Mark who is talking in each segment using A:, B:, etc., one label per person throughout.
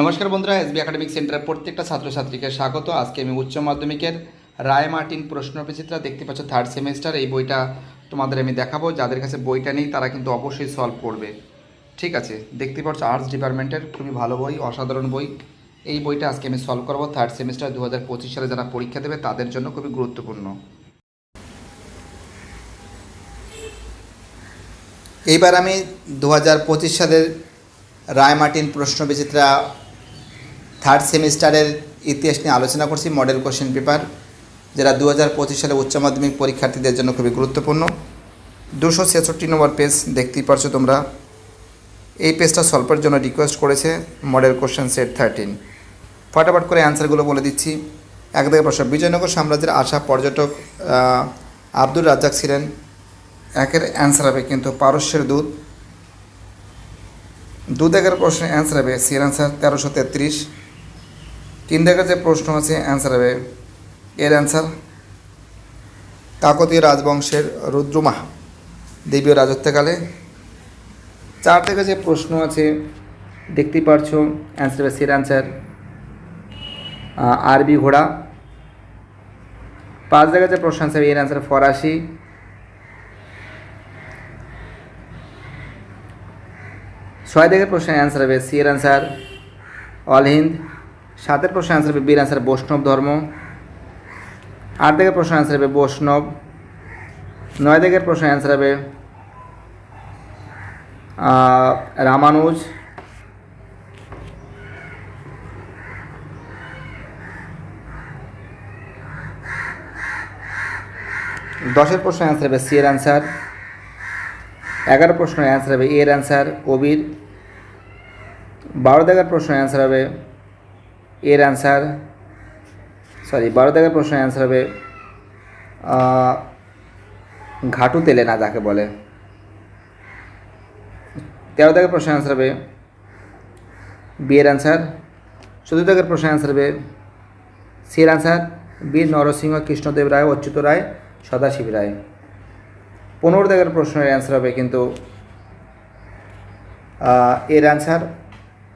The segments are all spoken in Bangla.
A: নমস্কার বন্ধুরা, এসবি একাডেমিক সেন্টারের প্রত্যেকটা ছাত্রছাত্রীকে স্বাগত। আজকে আমি উচ্চ মাধ্যমিকের রায় মার্টিন প্রশ্ন বিচিত্রা দেখতে পাচ্ছ থার্ড সেমিস্টার এই বইটা তোমাদের আমি দেখাবো। যাদের কাছে বইটা নেই, তারা কিন্তু অবশ্যই সলভ করবে। ঠিক আছে? দেখতে পাচ্ছ আর্টস ডিপার্টমেন্টের খুবই ভালো বই, অসাধারণ বই। এই বইটা আজকে আমি সলভ করব। থার্ড সেমিস্টার দু হাজার পঁচিশ সালে যারা পরীক্ষা দেবে, তাদের জন্য খুবই গুরুত্বপূর্ণ। এইবার আমি দু হাজার পঁচিশ সালের রায় মার্টিন প্রশ্ন বিচিত্রা থার্ড সেমিস্টারের ইতিহাস নিয়ে আলোচনা করছি মডেল কোশ্চেন পেপার যেটা দু হাজার পঁচিশ সালে উচ্চ মাধ্যমিক পরীক্ষার্থীদের জন্য খুবই গুরুত্বপূর্ণ। দুশো ছেষট্টি নম্বর পেজ দেখতেই পারছ তোমরা। এই পেজটা সলভের জন্য রিকোয়েস্ট করেছে মডেল কোশ্চেন সেট থার্টিন ফটাফট করে অ্যান্সারগুলো বলে দিচ্ছি। এক থেকে প্রশ্ন বিজয়নগর সাম্রাজ্যের আসা পর্যটক আহ, আব্দুর রাজ্জাক ছিলেন। একের অ্যান্সার হবে কিন্তু পারস্যের দুধ দু দাগের প্রশ্নের অ্যান্সার হবে সির অ্যান্সার তেরোশো তেত্রিশ। তিন দাগের যে প্রশ্ন আছে অ্যান্সার হবে। এর অ্যান্সার কাকতীয় রাজবংশের রুদ্রমা, দেবীয় রাজত্বকালে। চার থেকে যে প্রশ্ন আছে দেখতেই পারছ অ্যান্সার হবে সির অ্যান্সার আরবি ঘোড়া। পাঁচ জায়গায় যে প্রশ্ন আছে, এর অ্যান্সার ফরাসি। ছয় দিকের প্রশ্নের অ্যান্সার হবে, সি এর অ্যান্সার অল হিন্দ সাতের প্রশ্ন অ্যান্সার হবে বীর আনসার বৈষ্ণব ধর্ম। আট দিকের প্রশ্নের অ্যান্সার হবে বৈষ্ণব। নয় দিকের প্রশ্নের অ্যান্সার হবে রামানুজ। দশের প্রশ্ন অ্যান্সার হবে সি এর অ্যান্সার এগারো প্রশ্নের অ্যান্সার হবে এর অ্যান্সার কবির। বারো দাগের প্রশ্নের অ্যান্সার হবে এর অ্যান্সার সরি বারো দাগের প্রশ্নের অ্যান্সার হবে ঘাটু তেলে না যাকে বলে। তেরো দাগের প্রশ্নের অ্যান্সার হবে বিয়ের অ্যান্সার চোদ্দ দাগের প্রশ্নের অ্যান্সার হবে সি এর অ্যান্সার বীর নরসিংহ কৃষ্ণদেব রায়, অচ্যুত রায়, সদাশিব রায়। পনেরো দাগের প্রশ্নের অ্যান্সার হবে কিন্তু এর অ্যান্সার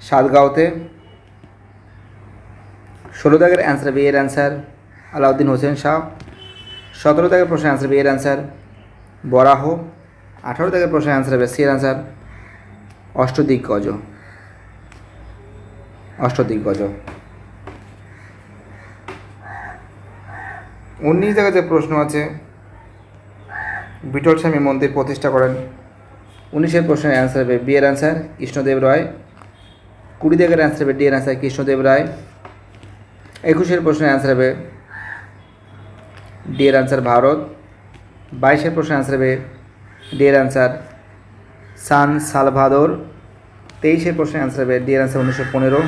A: সাতগাঁওতে। ষোলো দাগের অ্যান্সার হবে এর অ্যান্সার আলাউদ্দিন হোসেন শাহ। সতেরো দাগের প্রশ্নের অ্যান্সার এর অ্যান্সার বরাহ। আঠারো দাগের প্রশ্নের অ্যান্সার হবে সি এর অ্যান্সার অষ্টদিগ্গজ। অষ্টদিগ্গজ। উনিশ জায়গায় যে প্রশ্ন আছে বিঠল স্বামী মন্দির প্রতিষ্ঠা করেন। উনিশের প্রশ্নের অ্যান্সার হবে বি এর অ্যান্সার কৃষ্ণদেব রায়। কুড়ি দাগের অ্যান্সার হবে ডি এর অ্যান্সার কৃষ্ণদেব রায়। একুশের প্রশ্নের অ্যান্সার হবে ডি এর অ্যান্সার ভারত। বাইশের প্রশ্নের অ্যান্সার হবে ডি এর অ্যান্সার সান সালভাদোর। তেইশের প্রশ্নের অ্যান্সার হবে ডি এর অ্যান্সার উনিশশো পনেরো।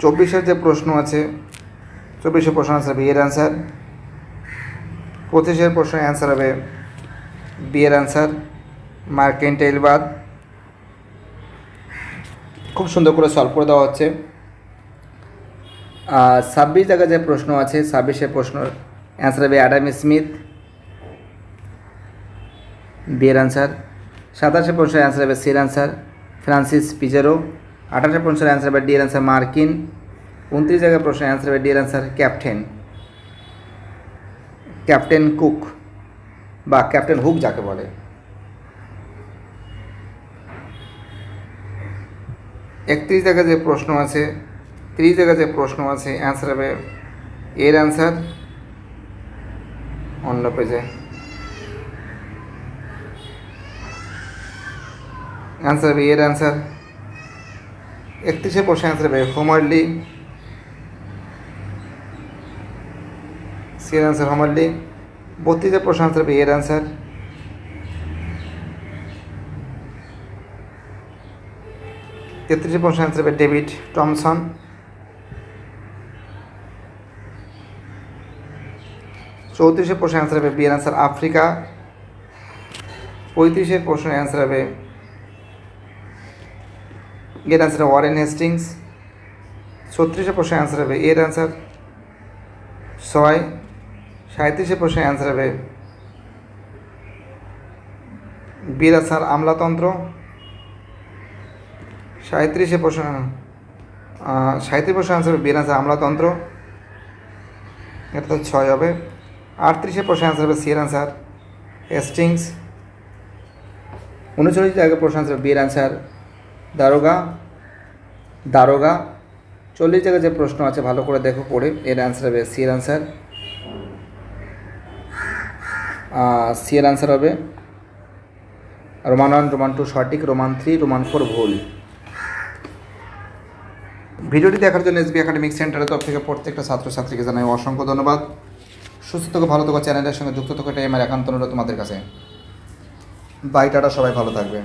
A: চব্বিশের যে প্রশ্ন আছে, চব্বিশের প্রশ্ন আনসার বি এর অ্যান্সার পঁচিশের প্রশ্নের অ্যান্সার হবে বি এর অ্যান্সার মার্কেন্টাইল বাদ। খুব সুন্দর করে সলভ করে দেওয়া হচ্ছে। ছাব্বিশ জায়গায় যে প্রশ্ন আছে ছাব্বিশের প্রশ্ন অ্যান্সার হবে অ্যাডাম স্মিথ বি এর অ্যান্সার সাতাশে প্রশ্নের অ্যান্সার হবে সির অ্যান্সার ফ্রান্সিস পিজারো আঠাশে প্রশ্নের অ্যান্সার হবে ডি এর অ্যান্সার মার্কিন উনত্রিশ জায়গায় প্রশ্নের অ্যান্সার হবে ডি এর অ্যান্সার ক্যাপ্টেন ক্যাপ্টেন কুক বা ক্যাপ্টেন হুক যাকে বলে। একত্রিশ জায়গায় যে প্রশ্ন আছে, ত্রিশ জায়গায় যে প্রশ্ন আছে অ্যান্সার হবে এর অ্যান্সার অন্য পেজে অ্যান্সার হবে এর অ্যান্সার একত্রিশে প্রশ্ন অ্যান্সার হবে হোমারলি সি অ্যান্সার হোমারলি বত্রিশে প্রশ্ন অ্যান্সার হবে এর অ্যান্সার তেত্রিশে প্রশ্ন অ্যান্সার হবে ডেভিড টমসন। চৌত্রিশে প্রশ্ন অ্যান্সার হবে বি এর অ্যান্সার আফ্রিকা। পঁয়ত্রিশের প্রশ্নের অ্যান্সার হবে এর অ্যান্সার ওয়ারেন হেস্টিংস। ছত্রিশে প্রশ্নের অ্যান্সার হবে এর অ্যান্সার ছয়। সাঁত্রিশে প্রশ্নের অ্যান্সার হবে। বিরাসার আমলাতন্ত্র। সাঁত্রিশে প্রশ্ন সাঁত্রিশ প্রশ্ন অ্যান্সার হবে বিরাসার আমলাতন্ত্র। এটা তো ছয় হবে। আটত্রিশে প্রশ্ন অ্যান্সার হবে সিয়ের অ্যান্সার হেস্টিংস উনচল্লিশ জায়গায় প্রশ্ন অ্যান্সার বিয়ের অ্যান্সার দারোগা। দারোগা। চল্লিশ জায়গায় যে প্রশ্ন আছে, ভালো করে দেখো, পড়ে। এর অ্যান্সার হবে সি এর অ্যান্সার সি এর আনসার হবে রোমান ওয়ান রোমান টু সঠিক রোমান থ্রি রোমান ফোর ভুল। ভিডিওটি দেখার জন্য এসবি একাডেমিক সেন্টারের তরফ থেকে প্রত্যেকটা ছাত্রছাত্রীকে জানাই অসংখ্য ধন্যবাদ। সুস্থ থেকে, ভালো থাকো, চ্যানেলের সঙ্গে যুক্ত থাকো এটাই আমার একান্ত অনুরোধ তোমাদের কাছে। বাইটাটা সবাই ভালো থাকবে।